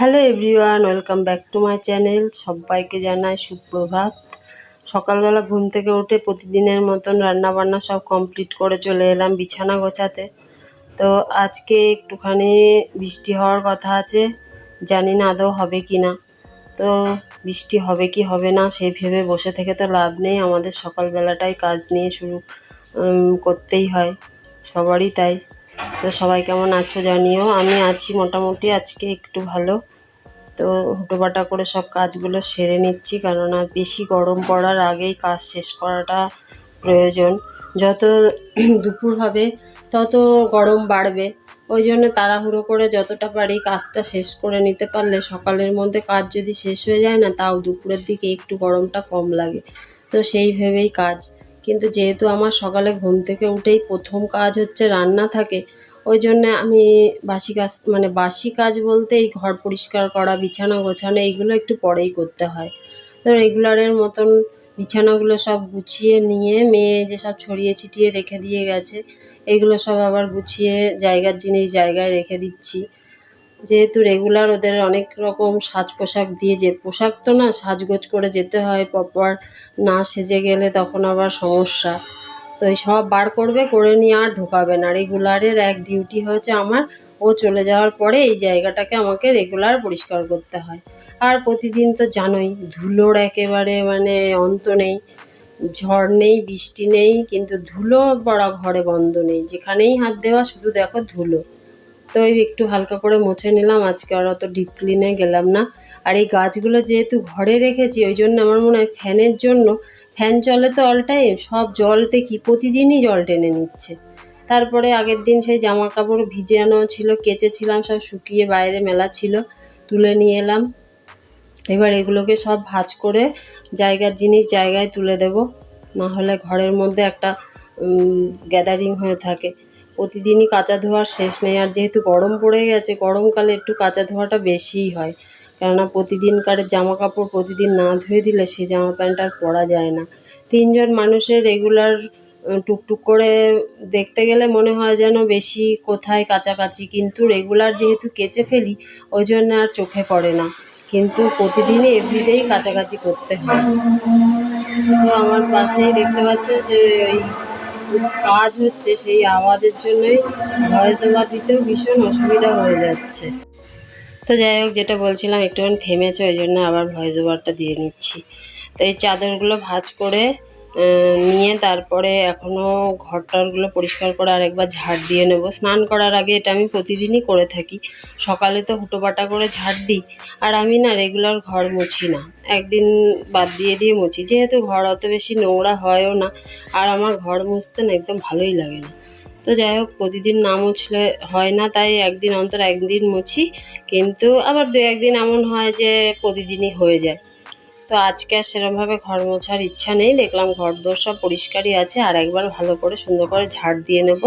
Hello everyone, welcome back to my channel. সবাইকে জানাই সুপ্রভাত। সকালবেলা ঘুম থেকে উঠে প্রতিদিনের মতন রান্না বান্না সব কমপ্লিট করে চলে এলাম বিছানা গোছাতে। তো আজকে একটুখানি বৃষ্টি হওয়ার কথা আছে, জানি না আদৌ হবে কি না তো বৃষ্টি হবে কি হবে না সেই ভেবে বসে থেকে তো লাভ নেই। আমাদের সকালবেলাটাই কাজ নিয়ে শুরু করতেই হয়, সবারই তাই। তো সবাই কেমন আছো জানিও। আমি আছি মোটামুটি আজকে একটু ভালো। তো হুটোপাটা করে সব কাজগুলো সেরে নিচ্ছি, কেননা বেশি গরম পড়ার আগেই কাজ শেষ করাটা প্রয়োজন। যত দুপুর হবে, তত গরম বাড়বে। ওই জন্য তাড়াহুড়ো করে যতটা পারি কাজটা শেষ করে নিতে পারলে, সকালের মধ্যে কাজ যদি শেষ হয়ে যায় না, তাও দুপুরের দিকে একটু গরমটা কম লাগে। তো সেই ভেবেই কাজ। কিন্তু যেহেতু আমার সকালে ঘুম থেকে উঠেই প্রথম কাজ হচ্ছে রান্না থাকে ওই জন্য আমি বাসি কাজ মানে বাসি কাজ বলতে এই ঘর পরিষ্কার করা, বিছানা গোছানো এইগুলো একটু পরেই করতে হয়। তো রেগুলারের মতন বিছানাগুলো সব গুছিয়ে নিয়ে মেয়ে যেসব ছড়িয়ে ছিটিয়ে রেখে দিয়ে গেছে, এগুলো সব আবার গুছিয়ে জায়গার জিনিস জায়গায় রেখে দিচ্ছি। যেহেতু রেগুলার ওদের অনেক রকম সাজ পোশাক দিয়ে যে, পোশাক তো না সাজগোজ করে যেতে হয়, প্রপার না সেজে গেলে তখন আবার সমস্যা। তো এই সব বার করবে, করে নিয়ে আর ঢোকাবে না। রেগুলারের এক ডিউটি হয়েছে আমার, ও চলে যাওয়ার পরে এই জায়গাটাকে আমাকে রেগুলার পরিষ্কার করতে হয়। আর প্রতিদিন তো জানোই, ধুলোর একেবারে মানে অন্ত নেই, ঝড় নেই, বৃষ্টি নেই, কিন্তু ধুলো পড়া ঘরে বন্ধ নেই। যেখানেই হাত দেওয়া, শুধু দেখো ধুলো। তো একটু হালকা করে মুছে নিলাম, আজকে আর অত ডিপ ক্লিনে গেলাম না। আর এই গাছগুলো যেহেতু ঘরে রেখেছি, ওই জন্য আমার মনে হয় ফ্যানের জন্য ফ্যান চলে তো অল টাইম সব জলতে কি প্রতিদিনই জল টেনে নিচ্ছে। তারপরে আগের দিন সেই জামা কাপড় ভিজে আনো ছিল, কেচেছিলাম, সব শুকিয়ে বাইরে মেলা ছিল, তুলে নিয়ে এলাম। এবার এগুলোকে সব ভাঁজ করে জায়গার জিনিস জায়গায় তুলে দেব। না হলে ঘরের মধ্যে একটা গ্যাদারিং হয়ে থাকে। প্রতিদিনই কাঁচা ধোয়ার শেষ নেই। আর যেহেতু গরম পড়ে গেছে, গরমকালে একটু কাঁচা ধোয়াটা বেশিই হয়। কেননা প্রতিদিনকার জামা কাপড় প্রতিদিন না ধুয়ে দিলে সেই জামা প্যান্ট আর পরা যায় না। তিনজন মানুষের রেগুলার টুকটুক করে দেখতে গেলে মনে হয় যেন বেশি কোথায় কাছাকাছি। কিন্তু রেগুলার যেহেতু কেচে ফেলি, ওই জন্য আর চোখে পড়ে না। কিন্তু প্রতিদিনই এভরিডেই কাছাকাছি করতে হয়। তো আমার পাশেই দেখতে পাচ্ছ যে ওই কাজ হচ্ছে, সেই আওয়াজের জন্যই ভয়েস ওভার দিতেও ভীষণ অসুবিধা হয়ে যাচ্ছে। তো যাই হোক, যেটা বলছিলাম, একটুখানি থেমেছে, ওই জন্য আবার ভয়েস ওভারটা দিয়ে নিচ্ছি। তো এই চাদরগুলো ভাঁজ করে নিয়ে তারপরে এখনও ঘরটারগুলো পরিষ্কার করে আরেকবার ঝাড় দিয়ে নেব। স্নান করার আগে এটা আমি প্রতিদিনই করে থাকি। সকালে তো হুটোপাটা করে ঝাড় দিই। আর আমি না রেগুলার ঘর মুছি না। একদিন বাদ দিয়ে দিয়ে মুছি। যেহেতু ঘর অত বেশি নোংরা হয়ও না, আর আমার ঘর মুছতে না একদম ভালোই লাগে না। তো যাই হোক, প্রতিদিন না মুছলে হয় না, তাই একদিন অন্তর একদিন মুছি। কিন্তু আবার দু একদিন এমন হয় যে প্রতিদিনই হয়ে যায়। তো আজকে আর সেরমভাবে ঘর মোছার ইচ্ছা নেই। দেখলাম ঘর দোর সব পরিষ্কারই আছে, আর একবার ভালো করে সুন্দর করে ঝাড় দিয়ে নেব,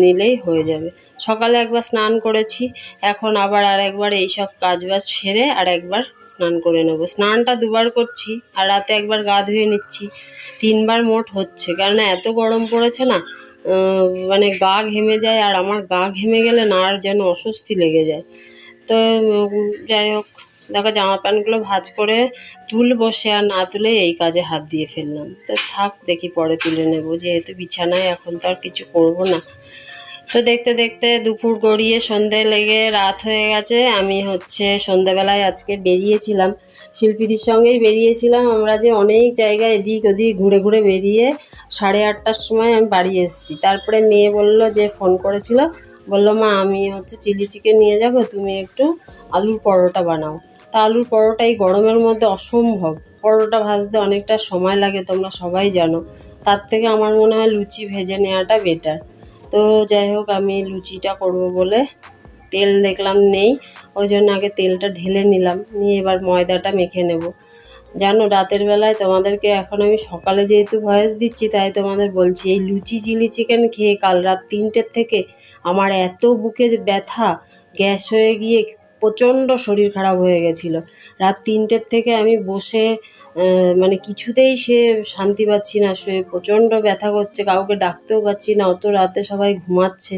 নিলেই হয়ে যাবে। সকালে একবার স্নান করেছি, এখন আবার আর একবার এইসব কাজ বাজ সেরে আর একবার স্নান করে নেব। স্নানটা দুবার করছি, আর রাতে একবার গা ধুয়ে নিচ্ছি। তিনবার মোট হচ্ছে, কেননা এত গরম পড়েছে না মানে গা ঘেমে যায়, আর আমার গা ঘেমে গেলে না আর যেন অস্বস্তি লেগে যায়। তো যাই হোক। দেখো, জামা প্যান্টগুলো ভাজ করে তুলবো, সে আর না তুলে এই কাজে হাত দিয়ে ফেললাম। তো থাক, দেখি পরে তুলে নেব। যেহেতু বিছানায় এখন তো আর কিছু করব না। তো দেখতে দেখতে দুপুর গড়িয়ে সন্ধে লেগে রাত হয়ে গেছে। আমি হচ্ছে সন্ধেবেলায় আজকে বেরিয়েছিলাম। শিল্পীদের সঙ্গেই বেরিয়েছিলাম। আমরা যে অনেক জায়গায় এদিক ওদিক ঘুরে ঘুরে বেরিয়ে সাড়ে আটটার সময় আমি বাড়ি এসেছি। তারপরে মেয়ে বলল যে, ফোন করেছিল। বলল, মা, আমি হচ্ছে চিলি চিকেন নিয়ে যাব। তুমি একটু আলুর পরোটা বানাও। তা আলুর পরোটা এই গরমের মধ্যে অসম্ভব। পরোটা ভাজতে অনেকটা সময় লাগে, তোমরা সবাই জানো। তার থেকে আমার মনে হয় লুচি ভেজে নেওয়াটা বেটার তো যাই হোক, আমি লুচিটা করব বলে তেল দেখলাম নেই, ওই জন্য আগে তেলটা ঢেলে নিলাম, নিয়ে এবার ময়দাটা মেখে নেব। জানো, রাতের বেলায় তোমাদেরকে এখন আমি সকালে যেহেতু ভয়েস দিচ্ছি, তাই তোমাদের বলছি, এই লুচি চিলি চিকেন খেয়ে কাল রাত তিনটের থেকে আমার এত বুকে ব্যথা, গ্যাস হয়ে গিয়ে প্রচণ্ড শরীর খারাপ হয়ে গেছিল। রাত তিনটের থেকে আমি বসে মানে কিছুতেই সে শান্তি পাচ্ছি না শুয়ে প্রচণ্ড ব্যথা করছে, কাউকে ডাকতেও পাচ্ছি না, অত রাতে সবাই ঘুমাচ্ছে।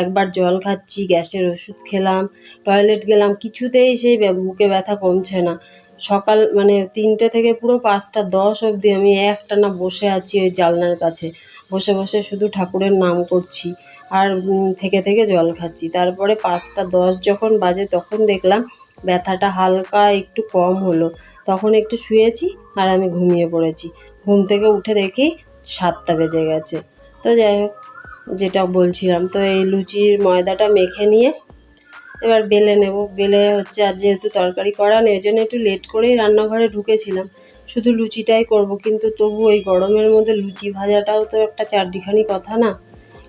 একবার জল খাচ্ছি, গ্যাসের ওষুধ খেলাম, টয়লেট গেলাম, কিছুতেই সেই বুকে ব্যথা কমছে না। সকাল মানে তিনটে থেকে পুরো পাঁচটা, দশ অবধি আমি একটানা বসে আছি ওই জানলার কাছে। বসে বসে শুধু ঠাকুরের নাম করছি। আর থেকে থেকে জল খাচ্ছি। তারপরে পাঁচটা দশ যখন বাজে তখন দেখলাম ব্যথাটা হালকা একটু কম হলো। তখন একটু শুয়েছি আর আমি ঘুমিয়ে পড়েছি। ঘুম থেকে উঠে দেখি সাতটা বেজে গেছে। তো যাই হোক, যেটা বলছিলাম, তো এই লুচির ময়দাটা মেখে নিয়ে এবার বেলে নেব। বেলে হচ্ছে আর যেহেতু তরকারি করা নেই জন্য একটু লেট করেই রান্নাঘরে ঢুকেছিলাম। শুধু লুচিটাই করব, কিন্তু তবু ওই গরমের মধ্যে লুচি ভাজাটাও তো একটা চারটিখানি কথা না।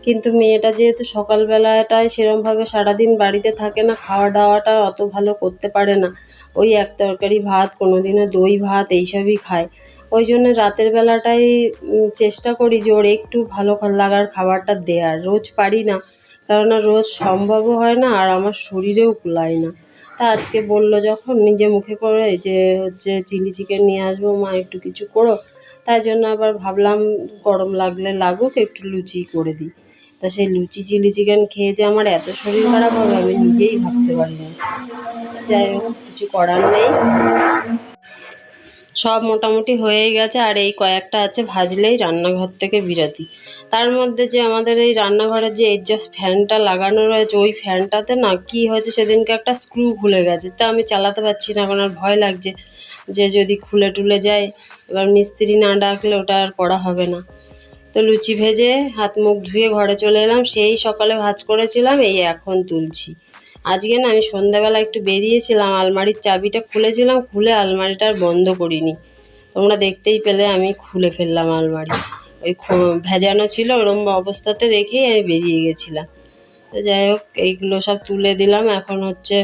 কিন্তু মেয়েটা যেহেতু সকালবেলাটায় সেরমভাবে সারাদিন বাড়িতে থাকে না খাওয়া দাওয়াটা অত ভালো করতে পারে না। ওই এক তরকারি ভাত কোনো দিনও দই ভাত, এইসবই খায়। ওই জন্য রাতের বেলাটাই চেষ্টা করি যে ওর একটু ভালো লাগার খাবারটা দেওয়ার রোজ পারি না, কেননা রোজ সম্ভবও হয় না আর আমার শরীরেও কুলায় না। তা আজকে বলল যখন, নিজে মুখে করে যে হচ্ছে চিলি চিকেন নিয়ে আসব, মা একটু কিছু করো। তাই জন্য আবার ভাবলাম গরম লাগলে লাগুক, একটু লুচি করে দিই। তা সেই লুচি চিলি চিকেন খেয়ে যে আমার এত শরীর খারাপ হবে, আমি নিজেই ভাবতে পারিনি যাই হোক, কিছু করার নেই। সব মোটামুটি হয়েই গেছে, আর এই কয়েকটা আছে ভাজলেই রান্নাঘর থেকে বিরতি। তার মধ্যে যে আমাদের এই রান্নাঘরের যে এডজাস্ট ফ্যানটা লাগানো রয়েছে, ওই ফ্যানটাতে না কি হয়েছে সেদিনকে একটা স্ক্রু খুলে গেছে। তা আমি চালাতে পারছি না, এখন আর ভয় লাগছে যে যদি খুলে টুলে যায়, এবার মিস্ত্রি না ডাকলে ওটা আর করা হবে না। তো লুচি ভেজে হাত মুখ ধুয়ে ঘরে চলে এলাম। সেই সকালে ভাজ করেছিলাম, এই এখন তুলছি। আজকে না আমি সন্ধ্যাবেলা একটু বেরিয়েছিলাম, আলমারির চাবিটা খুলেছিলাম, খুলে আলমারিটা আর বন্ধ করিনি। তোমরা দেখতেই পেলে আমি খুলে ফেললাম আলমারি। ওই ভেজানো ছিল ওরম অবস্থাতে রেখেই আমি বেরিয়ে গেছিলাম। তো যাই হোক, এইগুলো সব তুলে দিলাম। এখন হচ্ছে,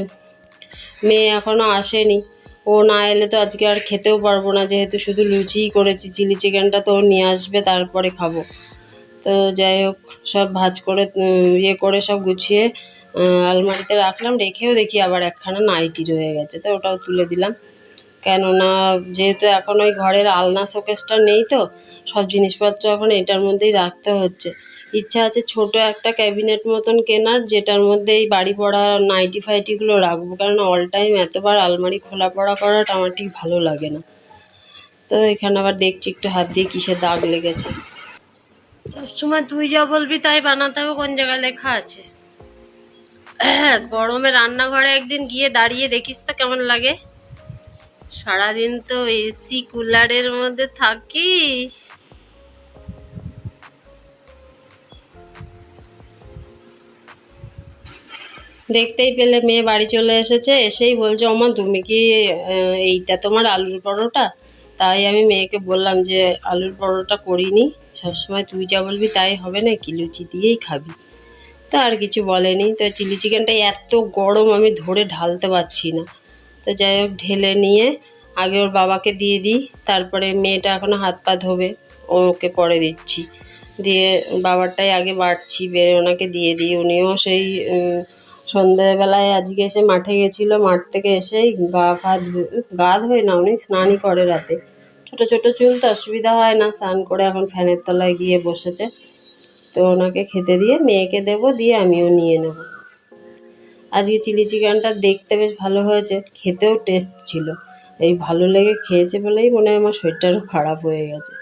মেয়ে এখনও আসেনি। ও না এলে তো আজকে আর খেতেও পারব না, যেহেতু শুধু লুচিই করেছি, চিলি চিকেনটা তো নিয়ে আসবে, তারপরে খাব। তো যাই হোক, সব ভাজ করে ইয়ে করে সব গুছিয়ে আলমারিতে রাখলাম, রেখেও দেখি আবার একখানা নাইটি রয়ে গেছে, তো ওটাও তুলে দিলাম। কেননা, যেহেতু এখন ওই ঘরের আলনা শোকেসটা নেই তো, সব জিনিসপত্র এখন এটার মধ্যেই রাখতে হচ্ছে। ইচ্ছা আছে ছোট একটা ক্যাবিনেট মতন কেনার, যেটার মধ্যে এই বাড়ি পড়া নাইটি ফাইটিগুলো রাখব। কারণ অল টাইম এতবার আলমারি খোলা পড়া করাটা আমার ঠিক ভালো লাগে না। তো এখানে আবার দেখছি একটু হাত দিয়ে কিসের দাগ লেগেছে। সবসময় তুই যা বলবি তাই বানাতে হবে, কোন জায়গায় লেখা আছে? গরমে রান্নাঘরে একদিন গিয়ে দাঁড়িয়ে দেখিস তো কেমন লাগে। সারাদিন তো এসি কুলারের মধ্যে থাকিস। দেখতেই পেলে, মেয়ে বাড়ি চলে এসেছে, এসেই বলছে, ওমা, তুমি কি এইটা তোমার আলুর পরোটা? তাই আমি মেয়েকে বললাম যে, আলুর পরোটা করিনি, সবসময় তুই যা বলবি তাই হবে না, কি লুচি দিয়েই খাবি। তো আর কিছু বলেনি। তো চিলি চিকেনটা এত গরম আমি ধরে ঢালতে পারছি না। তো যাই হোক, ঢেলে নিয়ে আগে ওর বাবাকে দিয়ে দিই, তারপরে মেয়েটা এখনও হাত পা ধোবে, ওকে পরে দিচ্ছি। দিয়ে বাবারটাই আগে বাড়ছি, বেড়ে ওনাকে দিয়ে দিই, উনিও সেই সন্ধ্যেবেলায় আজকে এসে মাঠে গেছিল, মাঠ থেকে এসেই গা ফা গা ধোয় না, উনি স্নানই করে রাতে। ছোট ছোট চুল তো অসুবিধা হয় না, স্নান করে এখন ফ্যানের তলায় গিয়ে বসেছে। তো ওনাকে খেতে দিয়ে, মেয়েকে দেবো, দিয়ে আমিও নিয়ে নেব। আজকে চিলি চিকেনটা দেখতে বেশ ভালো হয়েছে, খেতেও টেস্ট ছিল। এই ভালো লেগে খেয়েছে বলেই মনে হয় আমার শরীরটারও খারাপ হয়ে গেছে।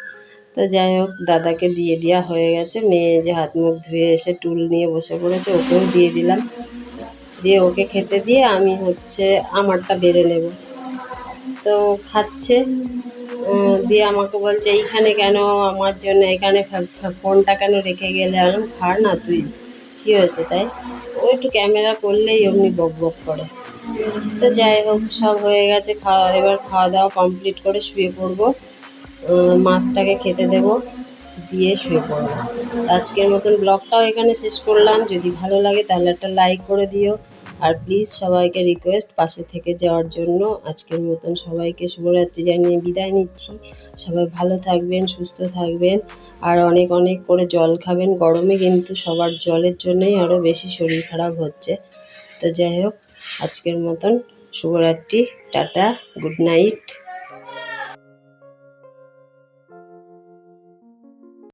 তো যাই হোক, দাদাকে দিয়ে দেওয়া হয়ে গেছে। মেয়ে যে হাত মুখ ধুয়ে এসে টুল নিয়ে বসে পড়েছে, ওকেও দিয়ে দিলাম। দিয়ে ওকে খেতে দিয়ে আমি হচ্ছে আমারটা বেড়ে নেব। তো খাচ্ছে দিয়ে আমাকে বলছে এইখানে কেন আমার জন্য এখানে ফোনটা কেন রেখে গেলে? আমি বললাম, খা না তুই। কী হয়েছে তাই? ও একটু ক্যামেরা করলেই অমনি বক বক করে। তো যাই হোক সব হয়ে গেছে খাওয়া এবার খাওয়া দাওয়া কমপ্লিট করে শুয়ে পড়ব। মাছটাকে খেতে দেবো। দিয়ে শুয়ে পড়ব। আজকের মতন ব্লগটাও এখানে শেষ করলাম। যদি ভালো লাগে তাহলে একটা লাইক করে দিও। আর প্লিজ সবাইকে রিকোয়েস্ট পাশে থেকে যাওয়ার জন্য আজকের মতন সবাইকে শুভরাত্রি জানিয়ে বিদায় নিচ্ছি। সবাই ভালো থাকবেন, সুস্থ থাকবেন। আর অনেক অনেক করে জল খাবেন। গরমে কিন্তু সবার জলের জন্যই আরও বেশি শরীর খারাপ হচ্ছে। তো যাই হোক, আজকের মতন শুভরাত্রি, টাটা গুড নাইট